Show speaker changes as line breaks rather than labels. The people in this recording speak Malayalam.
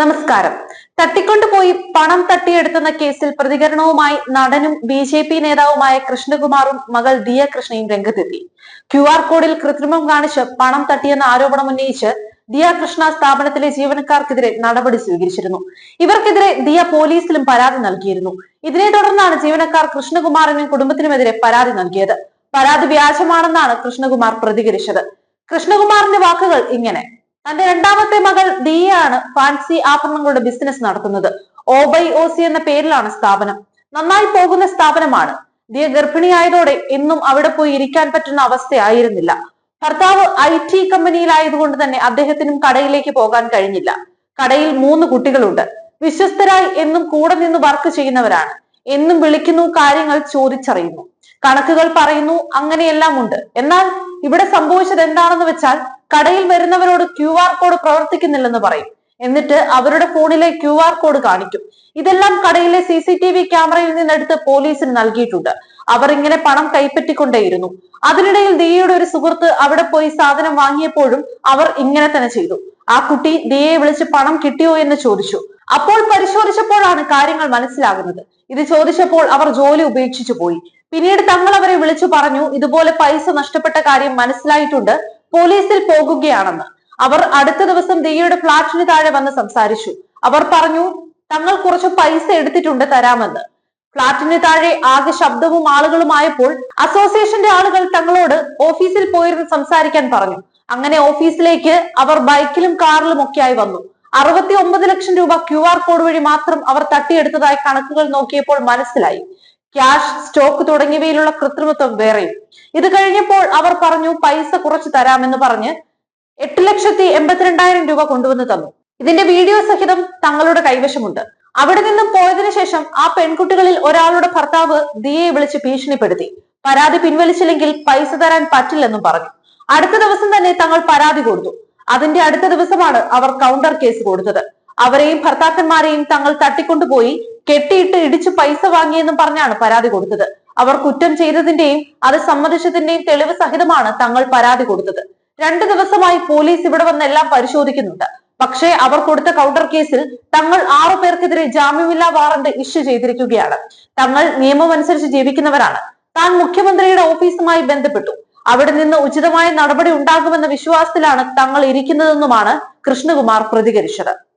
നമസ്കാരം. തട്ടിക്കൊണ്ടുപോയി പണം തട്ടിയെടുത്തുന്ന കേസിൽ പ്രതികരണവുമായി നടനും ബി ജെ പി നേതാവുമായ കൃഷ്ണകുമാറും മകൾ ദിയ കൃഷ്ണയും രംഗത്തെത്തി. ക്യു ആർ കോഡിൽ കൃത്രിമം കാണിച്ച് പണം തട്ടിയെന്ന ആരോപണം ഉന്നയിച്ച് ദിയ കൃഷ്ണ സ്ഥാപനത്തിലെ ജീവനക്കാർക്കെതിരെ നടപടി സ്വീകരിച്ചിരുന്നു. ഇവർക്കെതിരെ ദിയ പോലീസിലും പരാതി നൽകിയിരുന്നു. ഇതിനെ തുടർന്നാണ് ജീവനക്കാർ കൃഷ്ണകുമാറിനും കുടുംബത്തിനുമെതിരെ പരാതി നൽകിയത്. പരാതി വ്യാജമാണെന്നാണ് കൃഷ്ണകുമാർ പ്രതികരിച്ചത്. കൃഷ്ണകുമാറിന്റെ വാക്കുകൾ ഇങ്ങനെ. തന്റെ രണ്ടാമത്തെ മകൾ ദിയയാണ് ഫാൻസി ആഭരണങ്ങളുടെ ബിസിനസ് നടത്തുന്നത്. ഓ ബൈ ഒ സി എന്ന പേരിലാണ് സ്ഥാപനം. നന്നായി പോകുന്ന സ്ഥാപനമാണ്. ദിയ ഗർഭിണിയായതോടെ എന്നും അവിടെ പോയി ഇരിക്കാൻ പറ്റുന്ന അവസ്ഥയായിരുന്നില്ല. ഭർത്താവ് ഐ ടി കമ്പനിയിലായതുകൊണ്ട് തന്നെ അദ്ദേഹത്തിനും കടയിലേക്ക് പോകാൻ കഴിഞ്ഞില്ല. കടയിൽ മൂന്ന് കുട്ടികളുണ്ട്. വിശ്വസ്തരായി എന്നും കൂടെ നിന്ന് വർക്ക് ചെയ്യുന്നവരാണ്. എന്നും വിളിക്കുന്നു കാര്യങ്ങൾ ചോദിച്ചറിയുന്നു. കണക്കുകൾ പറയുന്നു അങ്ങനെയെല്ലാം ഉണ്ട്. എന്നാൽ ഇവിടെ സംഭവിച്ചത് എന്താണെന്ന് വെച്ചാൽ കടയിൽ വരുന്നവരോട് ക്യു ആർ കോഡ് പ്രവർത്തിക്കുന്നില്ലെന്ന് പറയും. എന്നിട്ട് അവരുടെ ഫോണിലെ ക്യു ആർ കോഡ് കാണിക്കും. ഇതെല്ലാം കടയിലെ സി സി ടി വി ക്യാമറയിൽ നിന്നെടുത്ത് പോലീസിന് നൽകിയിട്ടുണ്ട്. അവർ ഇങ്ങനെ പണം കൈപ്പറ്റിക്കൊണ്ടേയിരുന്നു. അതിനിടയിൽ ദിയയുടെ ഒരു സുഹൃത്ത് അവിടെ പോയി സാധനം വാങ്ങിയപ്പോഴും അവർ ഇങ്ങനെ തന്നെ ചെയ്തു. ആ കുട്ടി ദിയയെ വിളിച്ച് പണം കിട്ടിയോ എന്ന് ചോദിച്ചു. അപ്പോൾ പരിശോധിച്ചപ്പോഴാണ് കാര്യങ്ങൾ മനസ്സിലാകുന്നത്. ഇത് ചോദിച്ചപ്പോൾ അവർ ജോലി ഉപേക്ഷിച്ചു പോയി. പിന്നീട് തങ്ങൾ അവരെ വിളിച്ചു പറഞ്ഞു ഇതുപോലെ പൈസ നഷ്ടപ്പെട്ട കാര്യം മനസ്സിലായിട്ടുണ്ട്. പോലീസിൽ പോകുകയാണെന്ന്. അവർ അടുത്ത ദിവസം ദിയയുടെ ഫ്ളാറ്റിന് താഴെ വന്ന് സംസാരിച്ചു. അവർ പറഞ്ഞു തങ്ങൾ കുറച്ച് പൈസ എടുത്തിട്ടുണ്ട് തരാമെന്ന്. ഫ്ളാറ്റിന് താഴെ ആകെ ശബ്ദവും ആളുകളുമായപ്പോൾ അസോസിയേഷന്റെ ആളുകൾ തങ്ങളോട് ഓഫീസിൽ പോയിരുന്ന് സംസാരിക്കാൻ പറഞ്ഞു. അങ്ങനെ ഓഫീസിലേക്ക് അവർ ബൈക്കിലും കാറിലും ഒക്കെയായി വന്നു. അറുപത്തി ഒമ്പത് ലക്ഷം രൂപ ക്യു ആർ കോഡ് വഴി മാത്രം അവർ തട്ടിയെടുത്തതായി കണക്കുകൾ നോക്കിയപ്പോൾ മനസ്സിലായി. ക്യാഷ് സ്റ്റോക്ക് തുടങ്ങിയവയിലുള്ള കൃത്രിമത്വം വേറെയും ഇത് കഴിഞ്ഞപ്പോൾ അവർ പറഞ്ഞു പൈസ കുറച്ച് തരാമെന്ന് പറഞ്ഞ് എട്ട് ലക്ഷത്തി എൺപത്തിരണ്ടായിരം രൂപ കൊണ്ടുവന്ന് തന്നു. ഇതിന്റെ വീഡിയോ സഹിതം തങ്ങളുടെ കൈവശമുണ്ട്. അവിടെ നിന്നും പോയതിനു ശേഷം ആ പെൺകുട്ടികളിൽ ഒരാളുടെ ഭർത്താവ് ദിയെ വിളിച്ച് ഭീഷണിപ്പെടുത്തി. പരാതി പിൻവലിച്ചില്ലെങ്കിൽ പൈസ തരാൻ പറ്റില്ലെന്നും പറഞ്ഞു. അടുത്ത ദിവസം തന്നെ തങ്ങൾ പരാതി കൊടുത്തു. അതിന്റെ അടുത്ത ദിവസമാണ് അവർ കൗണ്ടർ കേസ് കൊടുത്തത്. അവരെയും ഭർത്താക്കന്മാരെയും തങ്ങൾ തട്ടിക്കൊണ്ടുപോയി കെട്ടിയിട്ട് ഇടിച്ചു പൈസ വാങ്ങിയെന്നും പറഞ്ഞാണ് പരാതി കൊടുത്തത്. അവർ കുറ്റം ചെയ്തതിന്റെയും അത് സമ്മതിച്ചതിന്റെയും തെളിവ് സഹിതമാണ് തങ്ങൾ പരാതി കൊടുത്തത്. രണ്ടു ദിവസമായി പോലീസ് ഇവിടെ വന്നെല്ലാം പരിശോധിക്കുന്നുണ്ട്. പക്ഷേ അവർ കൊടുത്ത കൗണ്ടർ കേസിൽ തങ്ങൾ ആറു പേർക്കെതിരെ ജാമ്യമില്ലാ വാറണ്ട് ഇഷ്യൂ ചെയ്തിരിക്കുകയാണ്. തങ്ങൾ നിയമമനുസരിച്ച് ജീവിക്കുന്നവരാണ്. താൻ മുഖ്യമന്ത്രിയുടെ ഓഫീസുമായി ബന്ധപ്പെട്ടു. അവിടെ നിന്ന് ഉചിതമായ നടപടി ഉണ്ടാകുമെന്ന വിശ്വാസത്തിലാണ് തങ്ങൾ ഇരിക്കുന്നതെന്നുമാണ് കൃഷ്ണകുമാർ പ്രതികരിച്ചത്.